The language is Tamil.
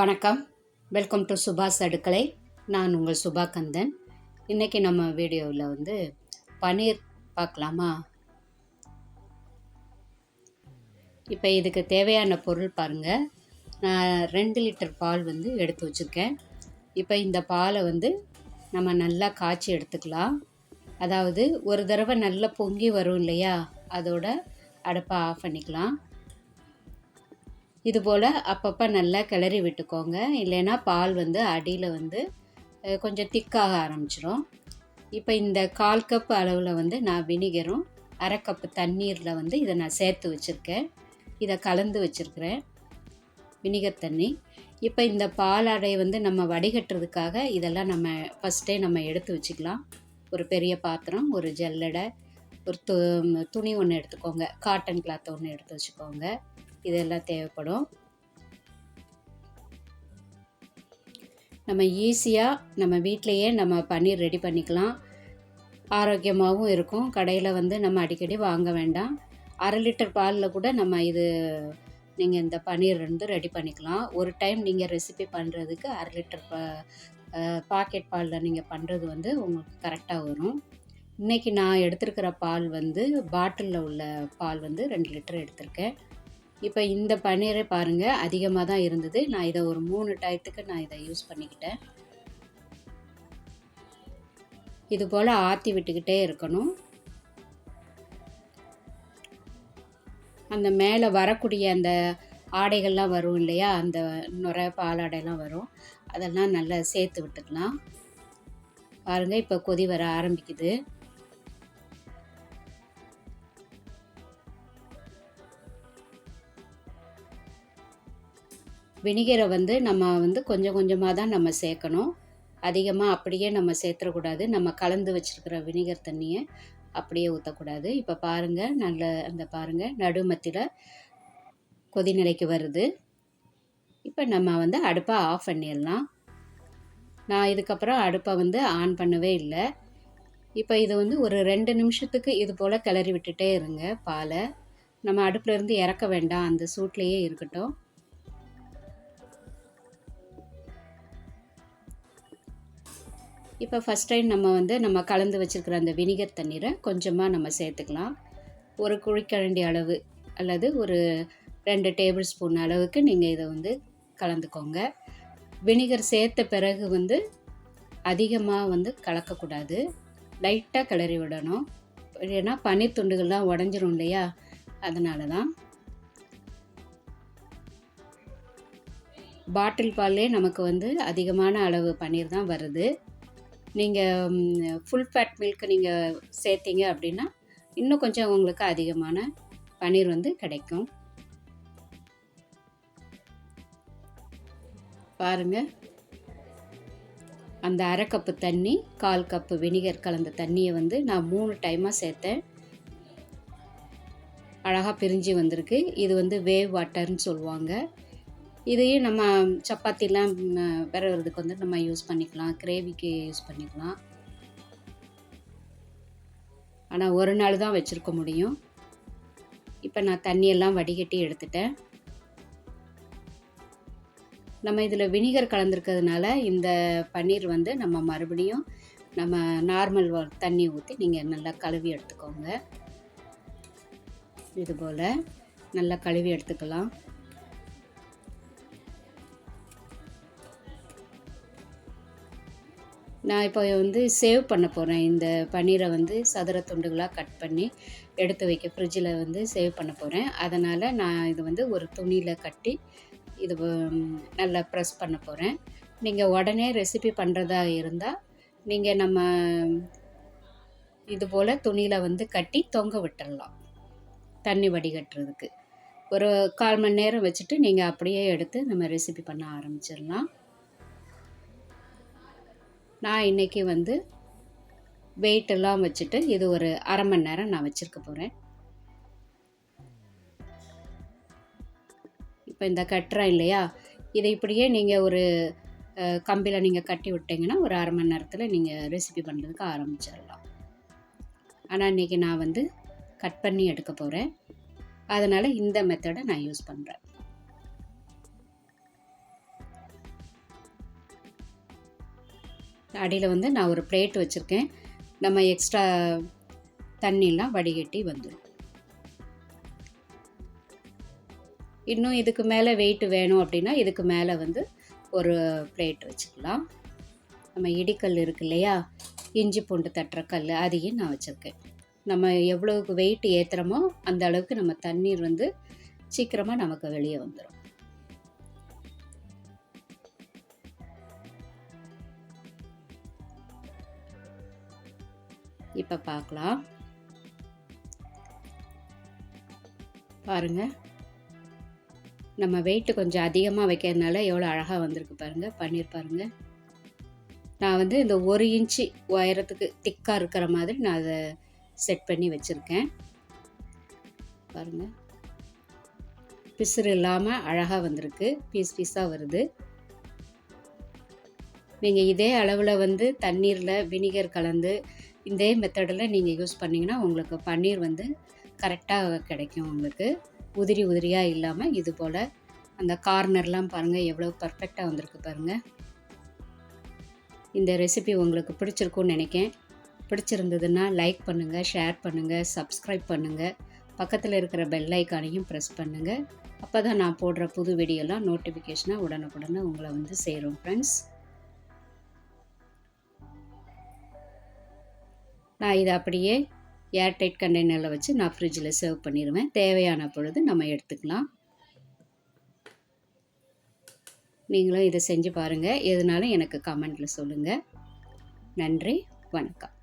வணக்கம். வெல்கம் டு சுபாஷ் அடுக்கலை. நான் உங்கள் சுபா கந்தன் இன்றைக்கி நம்ம வீடியோவில் வந்து பன்னீர் பார்க்கலாமா? இப்போ இதுக்கு தேவையான பொருள் பாருங்கள் நான் ரெண்டு லிட்டர் பால் வந்து எடுத்து வச்சுருக்கேன். இப்போ இந்த பாலை வந்து நம்ம நல்லா காய்ச்சி எடுத்துக்கலாம். அதாவது ஒரு தடவை நல்லா பொங்கி வரும் இல்லையா? அதோட அடுப்பை ஆஃப் பண்ணிக்கலாம். இது போல் அப்பப்போ நல்லா கிளறி விட்டுக்கோங்க. இல்லைன்னா பால் வந்து அடியில் வந்து கொஞ்சம் திக்காக ஆரம்பிச்சிடும் இப்போ இந்த கால் கப் அளவில் வந்து நான் வினிகரும் அரை கப்பு தண்ணீரில் வந்து இதை நான் சேர்த்து வச்சுருக்கேன். இதை கலந்து வச்சுருக்கிறேன். வினிகர் தண்ணி. இப்போ இந்த பால் அடையை வந்து நம்ம வடிகட்டுறதுக்காக இதெல்லாம் நம்ம ஃபஸ்ட்டே நம்ம எடுத்து வச்சுக்கலாம். ஒரு பெரிய பாத்திரம் ஒரு ஜல்லடை ஒரு து துணி ஒன்று எடுத்துக்கோங்க. காட்டன் கிளாத் ஒன்று எடுத்து வச்சுக்கோங்க. இதெல்லாம் தேவைப்படும். நம்ம ஈஸியாக நம்ம வீட்டிலையே நம்ம பன்னீர் ரெடி பண்ணிக்கலாம். ஆரோக்கியமாகவும் இருக்கும். கடையில் வந்து நம்ம அடிக்கடி வாங்க வேண்டாம். அரை லிட்டர் பாலில் கூட நம்ம இது நீங்கள் இந்த பன்னீர் வந்து ரெடி பண்ணிக்கலாம். ஒரு டைம் நீங்கள் ரெசிபி பண்ணுறதுக்கு அரை லிட்டர் பா பாக்கெட் பாலில் நீங்கள் பண்ணுறது வந்து உங்களுக்கு கரெக்டாக வரும். இன்றைக்கி நான் எடுத்திருக்கிற பால் வந்து பாட்டிலில் உள்ள பால் வந்து ரெண்டு லிட்டர் எடுத்திருக்கேன். இப்போ இந்த பன்னீரை பாருங்கள் அதிகமாக தான் இருந்தது. நான் இதை ஒரு மூணு டயத்துக்கு நான் இதை யூஸ் பண்ணிக்கிட்டேன். இது போல் ஆற்றி விட்டுக்கிட்டே இருக்கணும். அந்த மேலே வரக்கூடிய அந்த ஆடைகள்லாம் வரும் இல்லையா? அந்த நுரை பாலாடைலாம் வரும். அதெல்லாம் நல்லா சேர்த்து விட்டுக்கலாம். பாருங்கள் இப்போ கொதி வர ஆரம்பிக்குது. வினிகரை வந்து நம்ம வந்து கொஞ்சம் கொஞ்சமாக தான் நம்ம சேர்க்கணும். அதிகமாக அப்படியே நம்ம சேர்த்துடக்கூடாது நம்ம கலந்து வச்சுருக்கிற வினிகர் தண்ணியை அப்படியே ஊற்றக்கூடாது இப்போ பாருங்கள் நல்ல அந்த பாருங்கள் நடுமத்தில் கொதிநிலைக்கு வருது. இப்போ நம்ம வந்து அடுப்பை ஆஃப் பண்ணிடலாம். நான் இதுக்கப்புறம் அடுப்பை வந்து ஆன் பண்ணவே இல்லை. இப்போ இது வந்து ஒரு ரெண்டு நிமிஷத்துக்கு இது போல் கிளறி விட்டுட்டே இருங்க பாலை. நம்ம அடுப்பில் இருந்து இறக்க வேண்டாம். அந்த சூட்லேயே இருக்கட்டும். இப்போ ஃபஸ்ட் டைம் நம்ம வந்து நம்ம கலந்து வச்சுருக்கிற அந்த வினிகர் தண்ணீரை கொஞ்சமாக நம்ம சேர்த்துக்கலாம். ஒரு குழிக்கரண்டி அளவு அல்லது ஒரு ரெண்டு டேபிள் ஸ்பூன் அளவுக்கு நீங்கள் இதை வந்து கலந்துக்கோங்க. வினிகர் சேர்த்த பிறகு வந்து அதிகமாக வந்து கலக்கக்கூடாது. லைட்டாக கிளறி விடணும். ஏன்னா பன்னீர் துண்டுகள்லாம் உடஞ்சிரும் இல்லையா? அதனால தான் பாட்டில் பால்லே நமக்கு வந்து அதிகமான அளவு பன்னீர் தான் வருது. நீங்கள் ஃபுல் ஃபேட் மில்க் நீங்கள் சேர்த்தீங்க அப்படின்னா இன்னும் கொஞ்சம் உங்களுக்கு அதிகமான பன்னீர் வந்து கிடைக்கும். பாருங்கள் அந்த அரை கப்பு தண்ணி கால் கப்பு வினிகர் கலந்த தண்ணியை வந்து நான் மூணு டைமாக சேர்த்தேன். அழகாக பிரிஞ்சு வந்திருக்கு. இது வந்து வேவ் வாட்டர்னு சொல்லுவாங்க. இதையும் நம்ம சப்பாத்திலாம் விரவுறதுக்கு வந்து நம்ம யூஸ் பண்ணிக்கலாம். கிரேவிக்கு யூஸ் பண்ணிக்கலாம். ஆனால் ஒரு நாள் தான் வச்சுருக்க முடியும். இப்போ நான் தண்ணியெல்லாம் வடிகட்டி எடுத்துட்டேன். நம்ம இதில் வினிகர் கலந்துருக்கிறதுனால இந்த பன்னீர் வந்து நம்ம மறுபடியும் நம்ம நார்மல் தண்ணி ஊற்றி நீங்கள் நல்லா கழுவி எடுத்துக்கோங்க. இதுபோல் நல்லா கழுவி எடுத்துக்கலாம். நான் இப்போ வந்து சேவ் பண்ண போகிறேன் இந்த பன்னீரை வந்து சதுர துண்டுகளாக கட் பண்ணி எடுத்து வைக்க ஃப்ரிட்ஜில் வந்து சேவ் பண்ண போகிறேன் அதனால் நான் இது வந்து ஒரு துணியில் கட்டி இது நல்லா ப்ரெஸ் பண்ண போகிறேன் நீங்கள் உடனே ரெசிபி பண்ணுறதா இருந்தால் நீங்கள் நம்ம இது போல் துணியில் வந்து கட்டி தொங்க விட்டுடலாம் தண்ணி வடிகட்டுறதுக்கு. ஒரு கால் மணி நேரம் வச்சுட்டு நீங்கள் அப்படியே எடுத்து நம்ம ரெசிபி பண்ண ஆரம்பிச்சிடலாம். நான் இன்றைக்கி வந்து வெயிட் எல்லாம் வச்சுட்டு இது ஒரு அரை மணி நேரம் நான் வச்சுருக்க போகிறேன் இப்போ இந்த கட்டுறேன் இல்லையா? இதை இப்படியே நீங்கள் ஒரு கம்பியில் நீங்கள் கட்டி விட்டீங்கன்னா ஒரு அரை மணி நேரத்தில் நீங்கள் ரெசிபி பண்ணுறதுக்கு ஆரம்பிச்சிடலாம். ஆனால் இன்றைக்கி நான் வந்து கட் பண்ணி எடுக்க போகிறேன் அதனால் இந்த மெத்தடை நான் யூஸ் பண்ணுறேன் அடியில் வந்து நான் ஒரு பிளேட் வச்சுருக்கேன். நம்ம எக்ஸ்ட்ரா தண்ணிலாம் வடிகட்டி வந்துடும் இன்னும் இதுக்கு மேலே வெயிட் வேணும் அப்படின்னா இதுக்கு மேலே வந்து ஒரு பிளேட் வச்சுக்கலாம். நம்ம இடிக்கல் இருக்கு இல்லையா? இஞ்சி பூண்டு தட்டுற கல் அதையும் நான் வச்சுருக்கேன். நம்ம எவ்வளோக்கு வெயிட் ஏற்றுறோமோ அந்த அளவுக்கு நம்ம தண்ணீர் வந்து சீக்கிரமாக நமக்கு வெளியே வந்துடும் இப்போ பார்க்கலாம் பாருங்கள் நம்ம வெயிட்டு கொஞ்சம் அதிகமாக வைக்கிறதுனால எவ்வளோ அழகாக வந்திருக்கு பாருங்கள் பன்னீர் பாருங்கள் நான் வந்து இந்த ஒரு இன்ச்சு உயரத்துக்கு திக்காக இருக்கிற மாதிரி நான் அதை செட் பண்ணி வச்சுருக்கேன். பாருங்கள் பிசுறு இல்லாமல் அழகாக வந்திருக்கு. பீஸ் பீஸாக வருது. நீங்கள் இதே அளவில் வந்து தண்ணீரில் வினிகர் கலந்து இதே மெத்தடில் நீங்கள் யூஸ் பண்ணிங்கன்னா உங்களுக்கு பன்னீர் வந்து கரெக்டாக கிடைக்கும் உங்களுக்கு. உதிரி உதிரியாக இல்லாமல் இது போல் அந்த கார்னர்லாம் பாருங்கள் எவ்வளோ பர்ஃபெக்டாக வந்திருக்கு பாருங்கள் இந்த ரெசிபி உங்களுக்கு பிடிச்சிருக்கும்னு நினைக்கேன். பிடிச்சிருந்ததுன்னா லைக் பண்ணுங்கள் ஷேர் பண்ணுங்கள் சப்ஸ்கிரைப் பண்ணுங்கள் பக்கத்தில் இருக்கிற பெல் ஐக்கானையும் ப்ரெஸ் பண்ணுங்கள் அப்போ தான் நான் போடுற புது வீடியோலாம் நோட்டிஃபிகேஷனாக உடனுக்குடனே உங்களை வந்து சேரும் ஃப்ரெண்ட்ஸ் நான் இதை அப்படியே ஏர்டைட் கண்டெய்னரில் வச்சு நான் ஃப்ரிட்ஜில் சர்வ் பண்ணிடுவேன் தேவையான பொழுது நம்ம எடுத்துக்கலாம். நீங்களும் இதை செஞ்சு பாருங்கள் எதுனாலும் எனக்கு கமெண்ட்டில் சொல்லுங்கள் நன்றி. வணக்கம்.